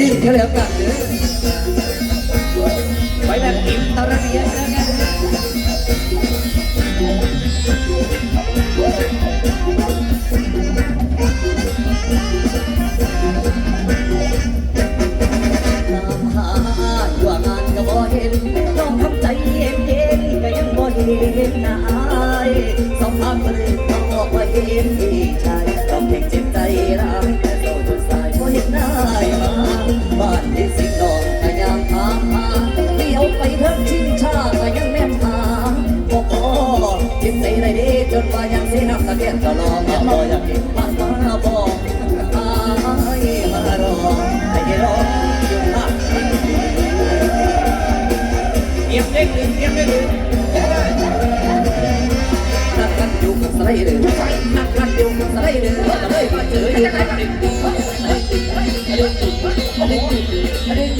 ดิ้นเฉลียวกันเด้อไปแบบอินตระเบียนะครับใจเย็นนอายสภาพเปลือกออกไปเองดี นว่ายังสีน้ำตาเกียดตะลอมาบ่อยากกินมามาบ่ไอ้มารอไอ้รออยู่มาเงียบเล็กหนึ่งเงียบเล็กหนึ่งนักกันอยู่กับสไลเดอร์นักกันอยู่กับสไลเดอร์เลยมาเจออยู่กับเด็กดี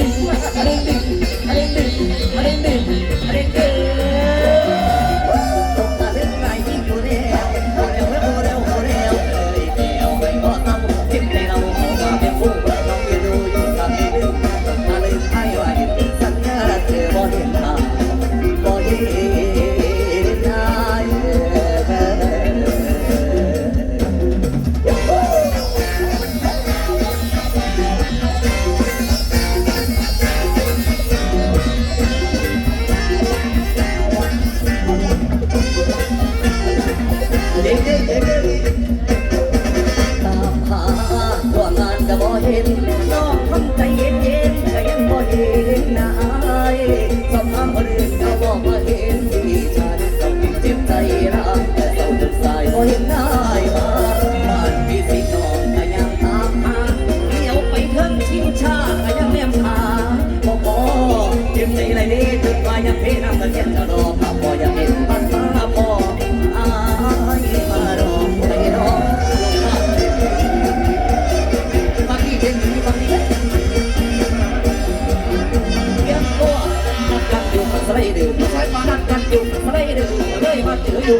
ยางพี่น้ำตะเคียนจะรอพ่อพ่อยังเป็นภาษาพ่ออายมารอไปรอมาที่เด่นมาที่เก็บตัวนักกันอยู่กับสไลเดอร์สายมานักจุ่กับสไลเดอร์เลยมาเจออยู่